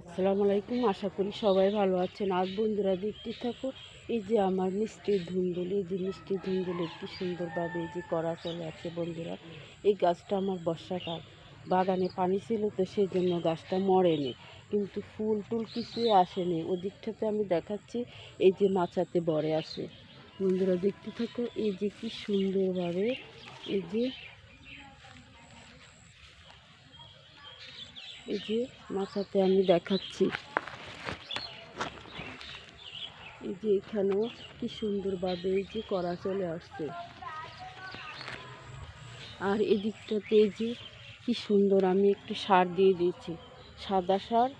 আসসালামু আলাইকুম, আশা করি সবাই ভালো আছেন। আর বন্ধুরা, দেখতে থাকো, এই যে আমার মিষ্টির ধুন্দুল, এই যে মিষ্টির ধুন্দুলের কি সুন্দরভাবে এই যে করা চলে আছে বন্ধুরা। এই গাছটা আমার বর্ষাকাল। বাগানে পানি ছিল তো সেই জন্য গাছটা মরেনি। কিন্তু ফুল টুল কিছুই আসেনি। ওদিকটাতে আমি দেখাচ্ছি, এই যে মাচাতে বড়ে আছে। বন্ধুরা, দেখতে থাকো, এই যে কি সুন্দরভাবে এই যে এই যে মাথাতে আমি দেখাচ্ছি। এই যে এখানেও কি সুন্দরভাবে এই যে করা চলে আসছে। আর এদিকটাতে এই যে কি সুন্দর আমি একটু সার দিয়ে দিয়েছি। সাদা সার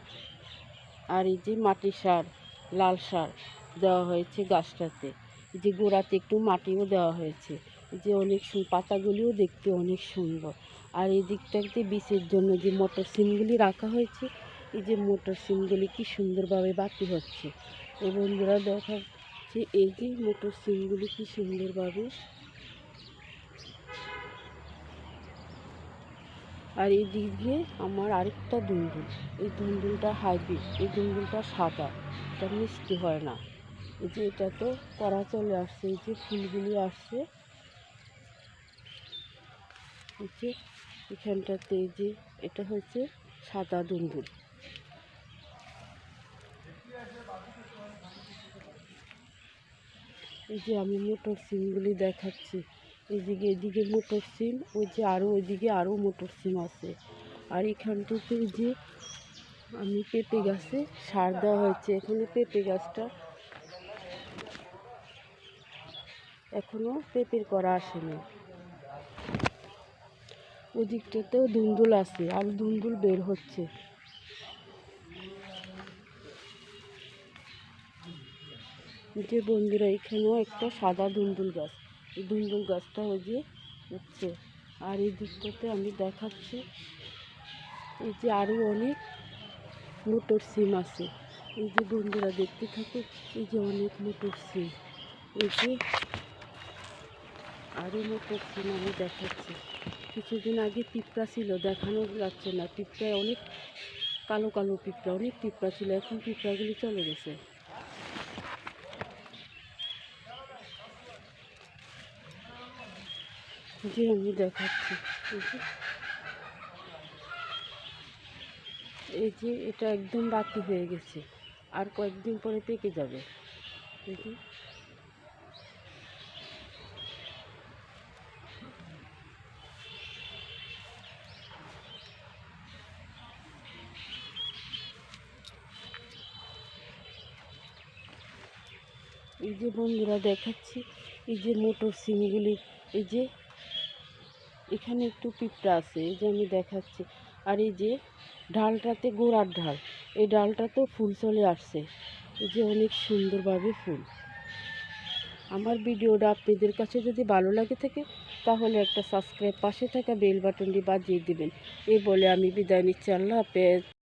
আর এই যে মাটি সার, লাল সার দেওয়া হয়েছে গাছটাতে। এই যে গোড়াতে একটু মাটিও দেওয়া হয়েছে। যে অনেক পাতাগুলিও দেখতে অনেক সুন্দর। আর এই দিকটাতে বীজের জন্য যে মোটর সিমগুলি রাখা হয়েছে, এই যে মোটর সিমগুলি কি সুন্দরভাবে বাতি হচ্ছে। এই বন্ধুরা দেখা দেখাচ্ছে, এই যে মোটর সিমগুলি কি সুন্দরভাবে। আর এই দিক দিয়ে আমার আরেকটা দুন্দুল, এই দুন্দুলটা হাইব্রিড, এই দুন্দুলটা সাদা, এটা মিষ্টি হয় না। এই যে এটা তো করা চলে আসছে, এই যে ফুলগুলি আসছে যে এখানটাতে যে এটা হচ্ছে সাদা দুন্দুল। এই যে আমি মোটর সিমগুলি দেখাচ্ছি। এদিকে এদিকে মোটর সিম, ওই যে আরও ওইদিকে আরও মোটর সিম আছে। আর এখানটাতে যে আমি পেঁপে গাছে সার দেওয়া হয়েছে। এখানে পেঁপে গাছটা এখনও পেঁপের করা আসেনি। ওদিকটাতেও দুন্দুল আছে আর দুন্দুল বের হচ্ছে। যে বন্ধুরা, এখানেও একটা সাদা ধুন্দুল গাছ। এই দুন্দুল গাছটা ওই যে হচ্ছে আর এই দিকটাতে আমি দেখাচ্ছি, এই যে আরও অনেক মোটর সিম আছে। এই যে বন্ধুরা, দেখতে থাকে, এই যে অনেক মোটর সিম। এই যে আরও মোটর সিম আমি দেখাচ্ছি। কিছুদিন আগে পিঁপড়া ছিল, দেখানো যাচ্ছে না। পিঁপড়ায় অনেক কালো কালো পিঁপড়া অনেক পিঁপড়া ছিল, এখন পিঁপড়াগুলি চলে গেছে। যে আমি দেখাচ্ছি, এই যে। এটা একদম বাকি হয়ে গেছে, আর কয়েকদিন পরে পেকে যাবে। এই এই যে বন্ধুরা দেখাচ্ছি, এই যে মোটর সিমগুলি, এই যে এখানে একটু পিঁপড়া আছে, এই যে আমি দেখাচ্ছি। আর এই যে ডালটাতে গোড়ার ঢাল এই ডালটাতেও ফুল চলে আসছে। এই যে অনেক সুন্দরভাবে ফুল। আমার ভিডিওটা আপনাদের কাছে যদি ভালো লাগে থাকে, তাহলে একটা সাবস্ক্রাইব পাশে থাকা বেল বাটনটি বাজিয়ে দিবেন। এই বলে আমি বিদায় নিচ্ছি। আল্লাহ হাফেজ।